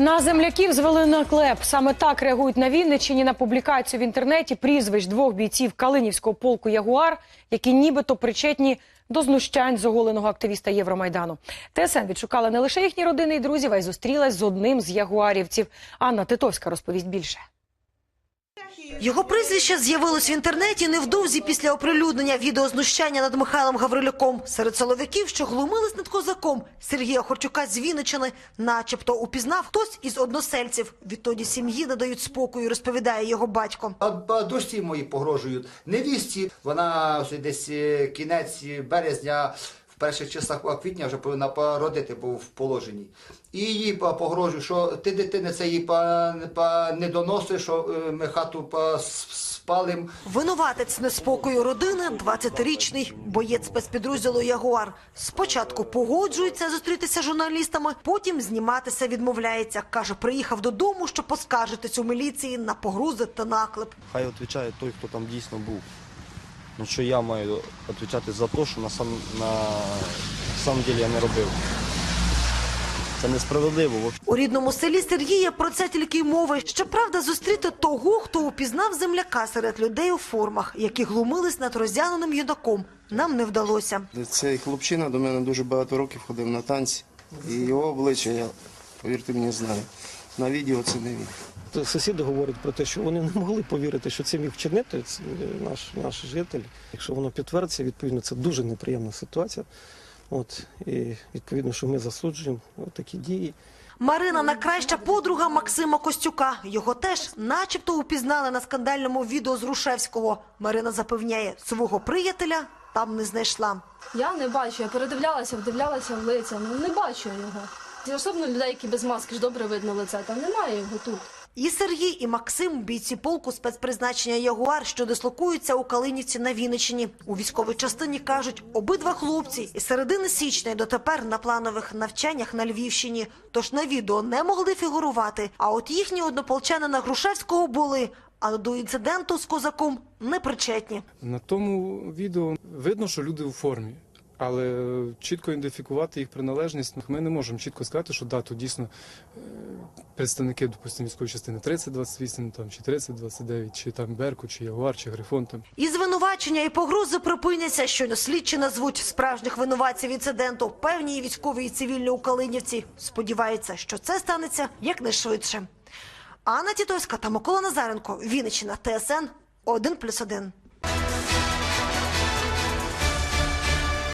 На земляків звели наклеп. Саме так реагують на Вінниччині на публікацію в інтернеті прізвищ двох бійців Калинівського полку Ягуар, які нібито причетні до знущань з оголеного активіста Євромайдану. ТСН відшукала не лише їхні родини і друзів, а й зустрілась з одним з ягуарівців. Анна Титовська розповість більше. Його прізвище з'явилось в інтернеті невдовзі після оприлюднення відеознущання над Михайлом Гаврилюком. Серед силовиків, що глумились над козаком, Сергія Хорчука з Вінничини, начебто упізнав хтось із односельців. Відтоді сім'ї не дають спокою, розповідає його батько. А, а дочці мої погрожують. Невісті, вона ось десь е, кінець березня, перших числах квітня вже повинна породити, бо в положенні. І їй погрожують, що ти дитини це їй не доносиш, що е, ми хату па, спалим. Винуватець неспокою родини – 20-річний боєць спецпідрозділу «Ягуар». Спочатку погоджується зустрітися з журналістами, потім зніматися відмовляється. Каже, приїхав додому, щоб поскаржитись у міліції на погрози та наклеп. Хай відповідає той, хто там дійсно був. Ну що я маю відповідати за те, що на сам на самом деле я не робив. Це несправедливо. У рідному селі Сергія про це тільки й мови. Щоправда, зустріти того, хто упізнав земляка серед людей у формах, які глумились над роздягненим юнаком, нам не вдалося. Цей хлопчина до мене дуже багато років ходив на танці, і його обличчя я, повірте мені, знаю. На відео це не він. Сусіди говорять про те, що вони не могли повірити, що це міг вчинити наш, наш житель. Якщо воно підтвердиться, відповідно, це дуже неприємна ситуація. От, і відповідно, що ми засуджуємо такі дії. Марина найкраща подруга Максима Костюка. Його теж начебто упізнали на скандальному відео з Рушевського. Марина запевняє, свого приятеля там не знайшла. Я не бачу, я передивлялася, вдивлялася в лиця, ну не бачу його. Особливо людей, які без маски ж добре видно лице, там немає його тут. І Сергій, і Максим – бійці полку спецпризначення «Ягуар», що дислокуються у Калинівці на Вінниччині. У військовій частині кажуть, обидва хлопці із середини січня й дотепер на планових навчаннях на Львівщині. Тож на відео не могли фігурувати. А от їхні однополчанина Грушевського були, але до інциденту з козаком не причетні. На тому відео видно, що люди у формі, але чітко ідентифікувати їх приналежність ми не можемо чітко сказати, що да, тут дійсно е, представники, допустимо, військової частини 3028, там, чи 3029, чи там Берку, чи Ягуар, чи Грифон. Там. І звинувачення і погрози припиняться, щойно слідчі назвуть справжніх винуватців інциденту. Певні військові і цивільні у Калинівці. Сподіваються, що це станеться якнайшвидше. Анна Тітовська та Микола Назаренко, Вінниччина, ТСН 1+,1.